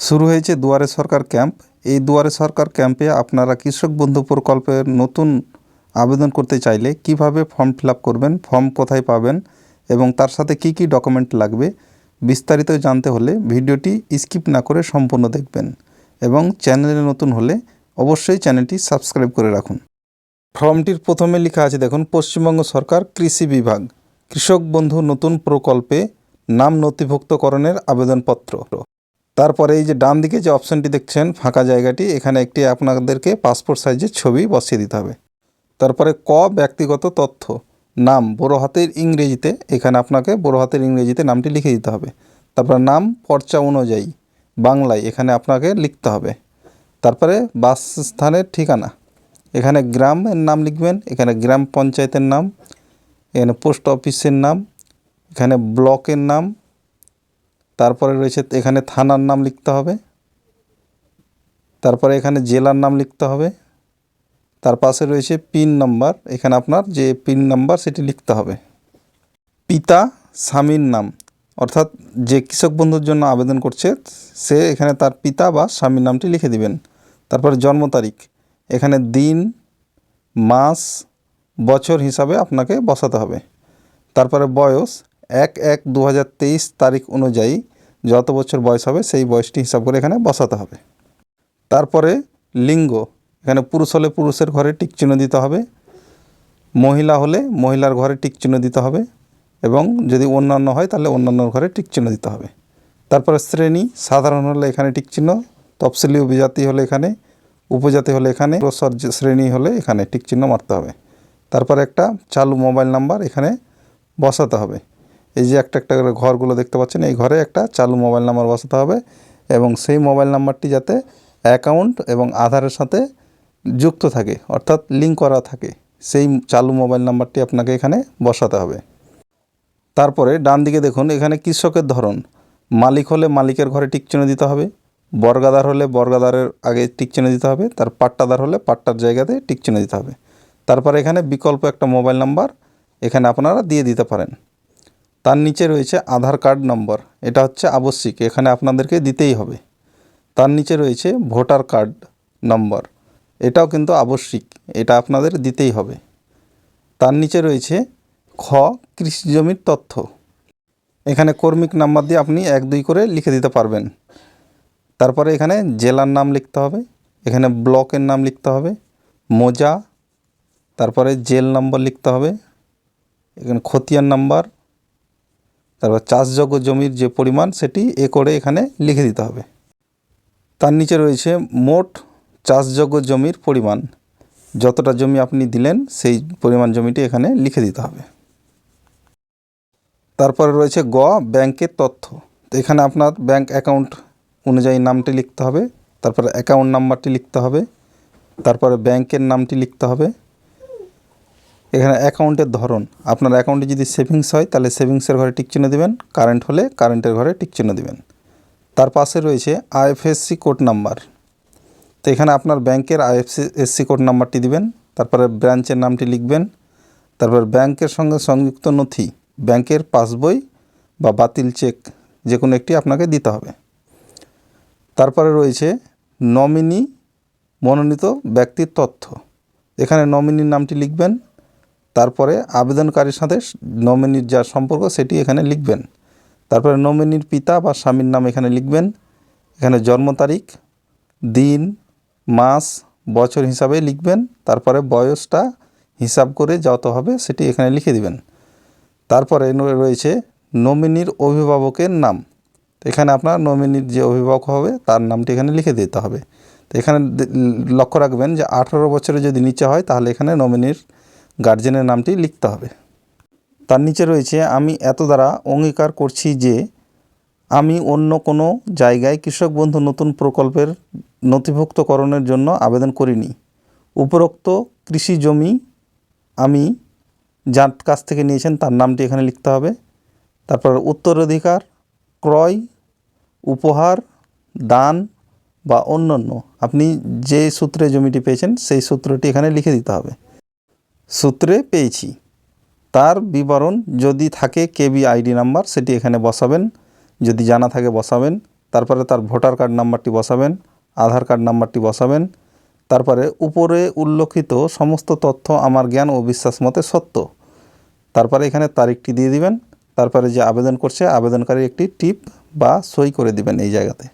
শুরু হয়েছে দুয়ারে সরকার ক্যাম্প। এই দুয়ারে সরকার ক্যাম্পে আপনারা কৃষক বন্ধু প্রকল্পের নতুন আবেদন করতে চাইলে কীভাবে ফর্ম ফিল করবেন, ফর্ম কোথায় পাবেন এবং তার সাথে কি কি ডকুমেন্ট লাগবে বিস্তারিত জানতে হলে ভিডিওটি স্কিপ না করে সম্পূর্ণ দেখবেন এবং চ্যানেলে নতুন হলে অবশ্যই চ্যানেলটি সাবস্ক্রাইব করে রাখুন। ফর্মটির প্রথমে লেখা আছে, দেখুন, পশ্চিমবঙ্গ সরকার কৃষি বিভাগ, কৃষক বন্ধু নতুন প্রকল্পে নাম নথিভুক্তকরণের আবেদনপত্র। তারপরে এই যে ডান দিকে যে অপশানটি দেখছেন, ফাঁকা জায়গাটি, এখানে একটি আপনাদেরকে পাসপোর্ট সাইজের ছবি বসিয়ে দিতে হবে। তারপরে ক, ব্যক্তিগত তথ্য। নাম, বড় হাতের ইংরেজিতে, এখানে আপনাকে বড় হাতের ইংরেজিতে নামটি লিখে দিতে হবে। তারপরে নাম, পর্চা অনুযায়ী, বাংলায়, এখানে আপনাকে লিখতে হবে। তারপরে বাসস্থানের ঠিকানা। এখানে গ্রামের নাম লিখবেন, এখানে গ্রাম পঞ্চায়েতের নাম, এখানে পোস্ট অফিসের নাম, এখানে ব্লকের নাম তারপরে রয়েছে এখানে থানার নাম লিখতে হবে, তারপরে এখানে জেলার নাম লিখতে হবে, তার পাশে রয়েছে পিন নাম্বার, এখানে আপনার যে পিন নাম্বার সেটি লিখতে হবে। পিতা স্বামীর নাম, অর্থাৎ যে কৃষক বন্ধুর জন্য আবেদন করছে, সে এখানে তার পিতা বা স্বামীর নামটি লিখে দিবেন। তারপরে জন্ম তারিখ, এখানে দিন, মাস, বছর হিসাবে আপনাকে বসাতে হবে। তারপরে বয়স এক এক দু তারিখ অনুযায়ী যত বছর বয়স হবে সেই বয়সটি হিসাব করে এখানে বসাতে হবে। তারপরে লিঙ্গ, এখানে পুরুষ হলে পুরুষের ঘরে টিক চিহ্ন দিতে হবে, মহিলা হলে মহিলার ঘরে টিক চিহ্ন দিতে হবে এবং যদি অন্যান্য হয় তাহলে অন্যান্য ঘরে টিক চিহ্ন দিতে হবে। তারপরে শ্রেণি, সাধারণ হলে এখানে টিক চিহ্ন, তফসিলি উপজাতি হলে এখানে, উপজাতি হলে এখানে, প্রসর শ্রেণি হলে এখানে টিক চিহ্ন মারতে হবে। তারপরে একটা চালু মোবাইল নাম্বার এখানে বসাতে হবে। এই যে একটা একটা করে ঘরগুলো দেখতে পাচ্ছেন, এই ঘরে একটা চালু মোবাইল নাম্বার বসাতে হবে এবং সেই মোবাইল নাম্বারটি যাতে অ্যাকাউন্ট এবং আধারের সাথে যুক্ত থাকে, অর্থাৎ লিঙ্ক করা থাকে, সেই চালু মোবাইল নাম্বারটি আপনাকে এখানে বসাতে হবে। তারপরে ডান দিকে দেখুন, এখানে কৃষকের ধরন, মালিক হলে মালিকের ঘরে টিক টিকচিহ্ন দিতে হবে বর্গাদার হলে বর্গাদারের আগে টিক টিকচিহ্ন দিতে হবে, তার পাট্টাদার হলে পাট্টার জায়গাতে টিক টিকচিহ্ন দিতে হবে। তারপরে এখানে বিকল্প একটা মোবাইল নাম্বার এখানে আপনারা দিয়ে দিতে পারেন। তার নিচে রয়েছে আধার কার্ড নম্বর। এটা হচ্ছে আবশ্যিক, এখানে আপনাদেরকে দিতেই হবে। তার নিচে রয়েছে ভোটার কার্ড নম্বর, এটাও কিন্তু আবশ্যিক, এটা আপনাদের দিতেই হবে। তার নিচে রয়েছে খ কৃষি জমির তথ্য। এখানে কর্মিক নাম্বার দিয়ে আপনি এক, দুই করে লিখে দিতে পারবেন। তারপরে এখানে জেলার নাম লিখতে হবে, এখানে ব্লকের নাম লিখতে হবে, মোজা, তারপরে জেল নম্বর লিখতে হবে, এখানে খতিয়ান নাম্বার তারপর চাষযোগ্য জমির যে পরিমাণ সেটি এ করে এখানে লিখে দিতে হবে। তার নিচে রয়েছে মোট চাষযোগ্য জমির পরিমাণ। যতটা জমি আপনি দিলেন সেই পরিমাণ জমিটি এখানে লিখে দিতে হবে। তারপরে রয়েছে গ, ব্যাংকের তথ্য। তো এখানে আপনার ব্যাংক অ্যাকাউন্ট অনুযায়ী নামটি লিখতে হবে, তারপরে অ্যাকাউন্ট নাম্বারটি লিখতে হবে, তারপরে ব্যাংকের নামটি লিখতে হবে এখানে অ্যাকাউন্টের ধরন। আপনার অ্যাকাউন্টে যদি সেভিংস হয়, তাহলে সেভিংসের ঘরে টিক চিহ্ন দেবেন, কারেন্ট হলে কারেন্টের ঘরে টিক চিহ্ন দেবেন। তার পাশে রয়েছে আইএফএসসি কোড নাম্বার। তো এখানে আপনার ব্যাংকের আইএফএসসি কোড নাম্বারটি দিবেন, তারপরে ব্রাঞ্চের নামটি লিখবেন, তারপর ব্যাংকের সঙ্গে সংযুক্ত নথি, ব্যাংকের পাসবই বা বাতিল চেক যে কোনো একটি আপনাকে দিতে হবে। তারপরে রয়েছে নমিনি মনোনীত ব্যক্তির তথ্য। এখানে নমিনির নামটি লিখবেন তারপরে আবেদনকারীর সাথে নমিনির যা সম্পর্ক সেটি এখানে লিখবেন। তারপরে নমিনির পিতা বা স্বামীর নাম এখানে লিখবেন। এখানে জন্ম তারিখ, দিন, মাস, বছর হিসাবে লিখবেন। তারপরে বয়সটা হিসাব করে যত হবে সেটি এখানে লিখে দিবেন। তারপরে রয়েছে নমিনির অভিভাবকের নাম। এখানে আপনার নমিনির যে অভিভাবক হবে তার নামটি এখানে লিখে দিতে হবে। তো এখানে লক্ষ্য রাখবেন যে আঠারো বছরে যদি নিচে হয় তাহলে এখানে নমিনির গার্জেনের নামটি লিখতে হবে। তার নিচে রয়েছে, আমি এত দ্বারা অঙ্গীকার করছি যে আমি অন্য কোনো জায়গায় কৃষক বন্ধু নতুন প্রকল্পের নথিভুক্তকরণের জন্য আবেদন করিনি। উপরোক্ত কৃষি জমি আমি যার কাছ থেকে নিয়েছেন তার নামটি এখানে লিখতে হবে। তারপর উত্তরাধিকার, ক্রয়, উপহার, দান বা অন্যান্য, আপনি যে সূত্রে জমিটি পেয়েছেন সেই সূত্রটি এখানে লিখে দিতে হবে। সূত্রে পেয়েছি। তার বিবরণ যদি থাকে কেবি আইডি নাম্বার, সেটি এখানে বসাবেন। যদি জানা থাকে বসাবেন। তারপরে তার ভোটার কার্ড নাম্বারটি বসাবেন, আধার কার্ড নাম্বারটি বসাবেন। তারপরে উপরে উল্লেখিত সমস্ত তথ্য আমার জ্ঞান ও বিশ্বাস মতে সত্য। তারপরে এখানে তারিখটি দিয়ে দিবেন। তারপরে যে আবেদন করছে, আবেদনকারী একটি টিপ বা সই করে দিবেন এই জায়গাতে।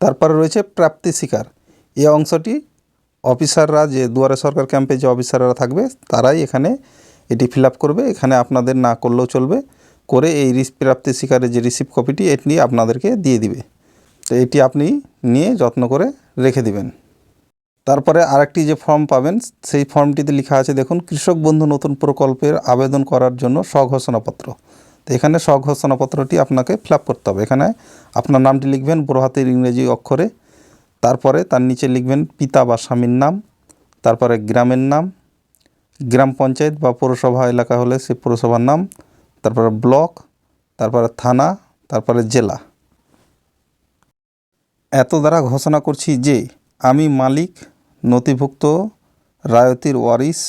তারপরে রয়েছে প্রাপ্তি স্বীকার এই অংশটি অফিসাররা যে দুয়ারে সরকার ক্যাম্পে যে অফিসাররা থাকবে, তারাই এখানে এটি ফিল করবে। এখানে আপনাদের না করলেও চলবে। করে এই প্রাপ্তি স্বীকারের যে রিসিপ্ট কপিটি, এটি আপনাদেরকে দিয়ে দিবে। তো এটি আপনি নিয়ে যত্ন করে রেখে দিবেন। তারপরে আরেকটি যে ফর্ম পাবেন, সেই ফর্মটিতে লেখা আছে, দেখুন, কৃষক বন্ধু নতুন প্রকল্পের আবেদন করার জন্য স্বঘোষণাপত্র তো এখানে স্বঘোষণাপত্রটি আপনাকে ফিল করতে হবে। এখানে আপনার নামটি লিখবেন, বড় হাতের ইংরেজি অক্ষরে তারপরে তার নিচে লিখবেন পিতা বা স্বামীর নাম, তারপরে গ্রামের নাম, গ্রাম পঞ্চায়েত বা পৌরসভা এলাকা হলে সে পৌরসভার নাম, তারপরে ব্লক, তারপরে থানা, তারপরে জেলা। এত দ্বারা ঘোষণা করছি যে আমি মালিক, নথিভুক্ত, রায়তির ওয়ারিশ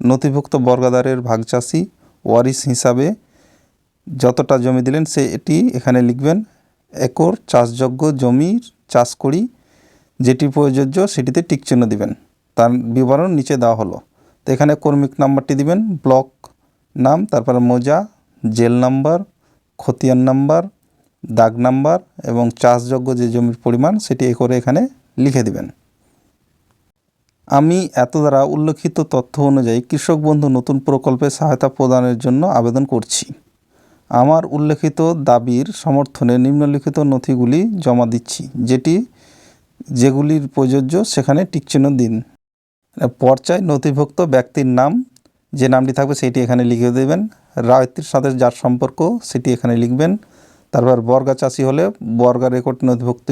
নথিভুক্ত বর্গাদারের ভাগচাষি ওয়ারিশ হিসাবে যতটা জমি দিলেন সে এটি এখানে লিখবেন, একর চাষযোগ্য জমির চাষ করি যেটি প্রযোজ্য সেটিতে টিক চিহ্ন দিবেন। তার বিবরণ নিচে দেওয়া হলো। তো এখানে কর্মিক নাম্বারটি দিবেন, ব্লক নাম, তারপরে মোজা, জেল নাম্বার, খতিয়ান নাম্বার, দাগ নাম্বার এবং চাষযোগ্য যে জমির পরিমাণ সেটি এ করে এখানে লিখে দিবেন। আমি এত দ্বারা উল্লেখিত তথ্য অনুযায়ী কৃষক বন্ধু নতুন প্রকল্পে সহায়তা প্রদানের জন্য আবেদন করছি। আমার উল্লেখিত দাবির সমর্থনে নিম্নলিখিত নথিগুলি জমা দিচ্ছি, যেটি যেগুলির প্রযোজ্য সেখানে টিকচিহ্ন দিন। পর্চায় নথিভুক্ত ব্যক্তির নাম, যে নামটি থাকবে সেটি এখানে লিখে দেবেন। রায়তির সাথে যার সম্পর্ক, সেটি এখানে লিখবেন। তারপর বর্গা চাষি হলে বর্গা রেকর্ড নথিভুক্ত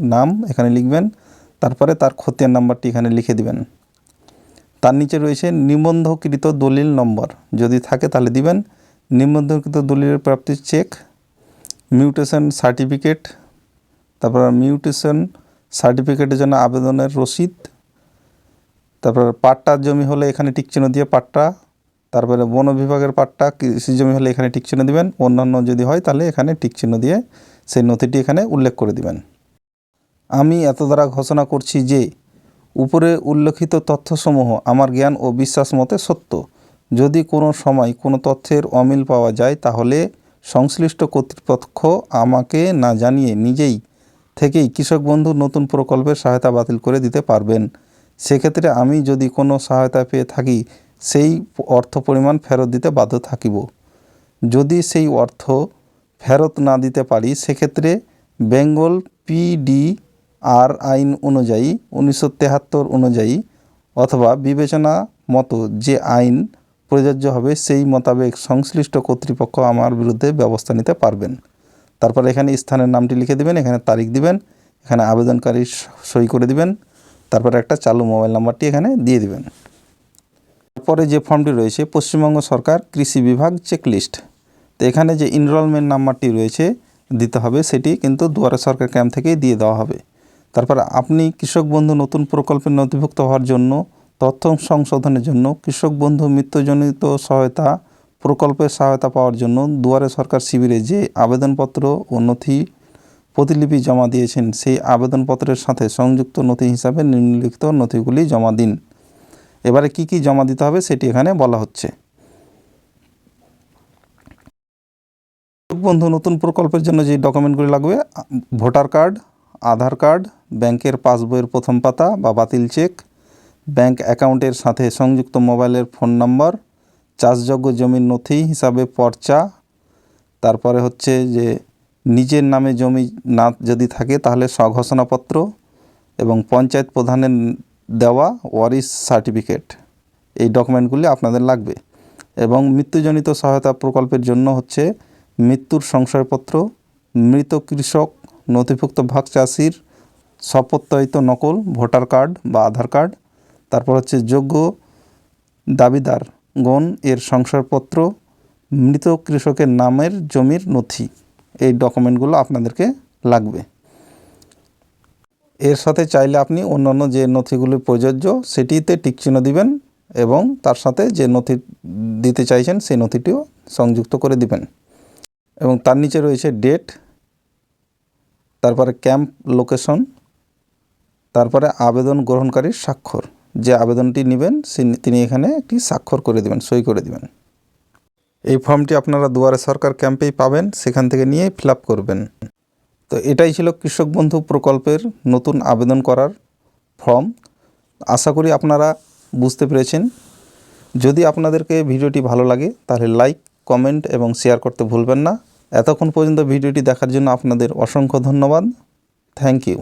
নাম এখানে লিখবেন। তারপরে তার খতিয়ান নাম্বারটি এখানে লিখে দিবেন। তার নিচে রয়েছে নিবন্ধকৃত দলিল নম্বর। যদি থাকে তাহলে দিবেন। নিবন্ধকৃত দলিলের প্রাপ্তির চেক, মিউটেশন সার্টিফিকেট, তারপর মিউটেশন সার্টিফিকেটের জন্য আবেদনের রসিদ, তারপর পাট্টার জমি হলে এখানে টিকচিহ্ন দিয়ে পাট্টা, তারপরে বন বিভাগের পাট্টা, কৃষি জমি হলে এখানে টিকচিহ্ন দিবেন, অন্যান্য যদি হয় তাহলে এখানে টিকচিহ্ন দিয়ে সেই নথিটি এখানে উল্লেখ করে দিবেন। আমি এত দ্বারা ঘোষণা করছি যে উপরে উল্লেখিত তথ্যসমূহ আমার জ্ঞান ও বিশ্বাস মতে সত্য। যদি কোনো সময় কোনো তথ্যের অমিল পাওয়া যায় তাহলে সংশ্লিষ্ট কর্তৃপক্ষ আমাকে না জানিয়ে নিজেই থেকেই কৃষক বন্ধু নতুন প্রকল্পের সহায়তা বাতিল করে দিতে পারবেন। সেক্ষেত্রে আমি যদি কোনো সহায়তা পেয়ে থাকি, সেই অর্থ পরিমাণ ফেরত দিতে বাধ্য থাকিব। যদি সেই অর্থ ফেরত না দিতে পারি, সেক্ষেত্রে বেঙ্গল পিডি আর আইন অনুযায়ী, উনিশশো তেহাত্তর অনুযায়ী অথবা বিবেচনা মতো যে আইন প্রযোজ্য হবে, সেই মোতাবেক সংশ্লিষ্ট কর্তৃপক্ষ আমার বিরুদ্ধে ব্যবস্থা নিতে পারবেন। তারপর এখানে স্থানের নামটি লিখে দিবেন, এখানে তারিখ দিবেন, এখানে আবেদনকারী সই করে দিবেন, তারপরে একটা চালু মোবাইল নাম্বারটি এখানে দিয়ে দিবেন। তারপরে যে ফর্মটি রয়েছে, পশ্চিমবঙ্গ সরকার কৃষি বিভাগ চেকলিস্ট তো এখানে যে ইনরোলমেন্ট নাম্বারটি রয়েছে, দিতে হবে সেটি কিন্তু দুয়ারে সরকার ক্যাম্প থেকেই দিয়ে দেওয়া হবে। তারপর আপনি কৃষক বন্ধু নতুন প্রকল্পে নথিভুক্ত হওয়ার জন্য, তথ্য সংশোধনের জন্য কৃষক বন্ধু মৃত্যুজনিত সহায়তা প্রকল্পের সহায়তা পাওয়ার জন্য দুয়ারে সরকার শিবিরে যে আবেদনপত্র ও নথি প্রতিলিপি জমা দিয়েছেন, সেই আবেদনপত্রের সাথে সংযুক্ত নথি হিসাবে নিম্নলিখিত নথিগুলি জমা দিন। এবারে কি কি জমা দিতে হবে সেটি এখানে বলা হচ্ছে। বন্ধু, নতুন প্রকল্পের জন্য যে ডকুমেন্টগুলি লাগবে, ভোটার কার্ড, আধার কার্ড, ব্যাংকের পাসবইয়ের প্রথম পাতা বা বাতিল চেক, ব্যাংক অ্যাকাউন্টের সাথে সংযুক্ত মোবাইলের ফোন নম্বর চাষযোগ্য জমির নথি হিসাবে পর্চা, তারপরে হচ্ছে যে নিজের নামে জমি না যদি থাকে তাহলে স্বঘোষণাপত্র এবং পঞ্চায়েত প্রধানের দেওয়া ওয়ারিস সার্টিফিকেট, এই ডকুমেন্টগুলি আপনাদের লাগবে। এবং মৃত্যুজনিত সহায়তা প্রকল্পের জন্য হচ্ছে মৃত্যুর সংশয়পত্র, মৃত কৃষক, নথিভুক্ত ভাগ চাষির সপত্যায়িত নকল, ভোটার কার্ড বা আধার কার্ড, তারপর হচ্ছে যোগ্য দাবিদার গণ এর সংশয়পত্র মৃত কৃষকের নামের জমির নথি, এই ডকুমেন্টগুলো আপনাদেরকে লাগবে। এর সাথে চাইলে আপনি অন্যান্য যে নথিগুলি প্রযোজ্য, সেটিতে টিকচিহ্ন দিবেন এবং তার সাথে যে নথি দিতে চাইছেন, সেই নথিটিও সংযুক্ত করে দিবেন। এবং তার নিচে রয়েছে ডেট, তারপরে ক্যাম্প, লোকেশন, তারপরে আবেদন গ্রহণকারীর স্বাক্ষর। যে আবেদনটি নেবেন তিনি এখানে একটি স্বাক্ষর করে দেবেন, সই করে দেবেন। এই ফর্মটি আপনারা দুয়ারে সরকার ক্যাম্পেই পাবেন, সেখান থেকে নিয়ে ফিল করবেন। তো এটাই ছিল কৃষক বন্ধু প্রকল্পের নতুন আবেদন করার ফর্ম। আশা করি আপনারা বুঝতে পেরেছেন। যদি আপনাদেরকে ভিডিওটি ভালো লাগে, তাহলে লাইক, কমেন্ট এবং শেয়ার করতে ভুলবেন না। এতক্ষণ পর্যন্ত ভিডিওটি দেখার জন্য আপনাদের অসংখ্য ধন্যবাদ। Thank you.